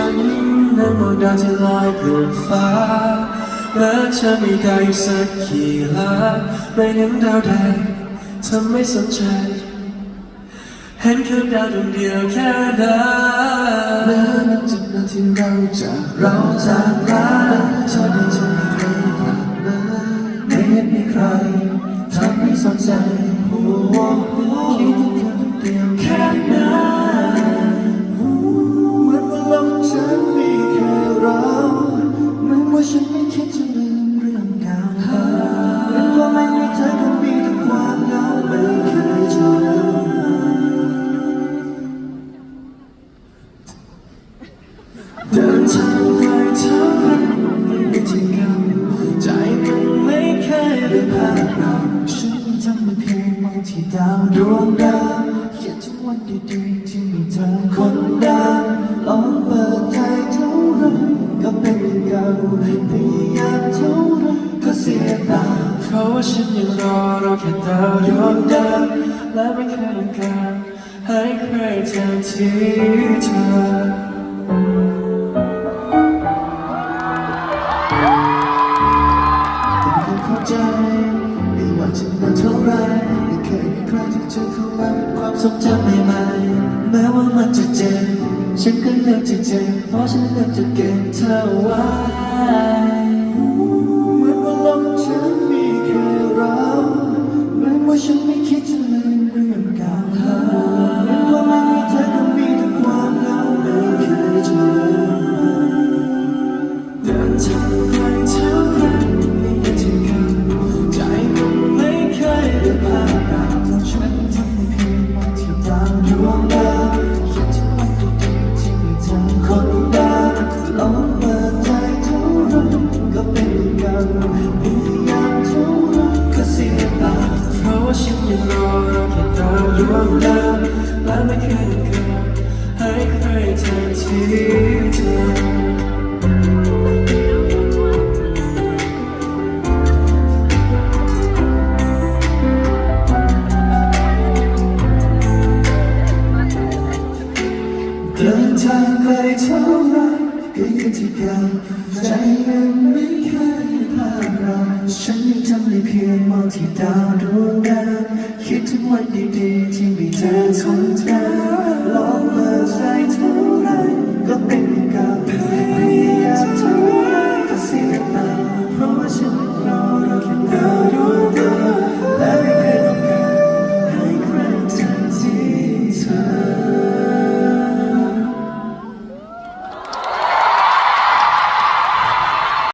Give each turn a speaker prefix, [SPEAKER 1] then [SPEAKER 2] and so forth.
[SPEAKER 1] าวที่ลอยเกลื่อนฟ้าและจะมีดาวอยู่สักกี่ล้านไม่เห็นดาวใดเธอไม่สนใจ เห็นแค่ดาวดวงเดียวแค่นั้นแม้มันจะนาที่เราจากเราจากลาเธอได้จะมีใครกลับมาไม่เห็นมีใครทำให้สนใจหคิดถึงแค่ดวงเดียวแค่นั้น เดินทางไกลเท่าไรไม่ทิ้งกันใจมันไม่เคยได้ผ่านเราฉันจำไม่เพียงมองที่ดาวดวงดาวเขียนถึงวันดีๆที่มีเธอคนดังลองเปิดใจเท่าไรก็เป็นเก่าพยายามเท่าไรก็เสียเปล่าเพราะว่าฉันยังรอรอแค่ดาวดวงดาวและไม่เคยต้องการให้ใครแทนที่เธอ ไม่ว่าจะนานเท่าไรไม่เคยมีใครที่จะเข้ามาเป็นความทรงจำใหม่ๆแม้ว่ามันจะเจ็บฉันก็เลือกจะเจ็บเพราะฉันเลือกจะเก็บเธอไว้ ดาวดวงดาวและไม่เคยเกิดให้ใครแทนที่เธอเดินทางไกลเท่าไรก็ยังที่เก่าใจมันไม่เคยผ่านเราฉันยังจำได้เพียงมองที่ดาวดวงดาว คิดถึงวันดีๆที่มีเธอสนเธอลองเปิดใจเท่าไรก็เป็น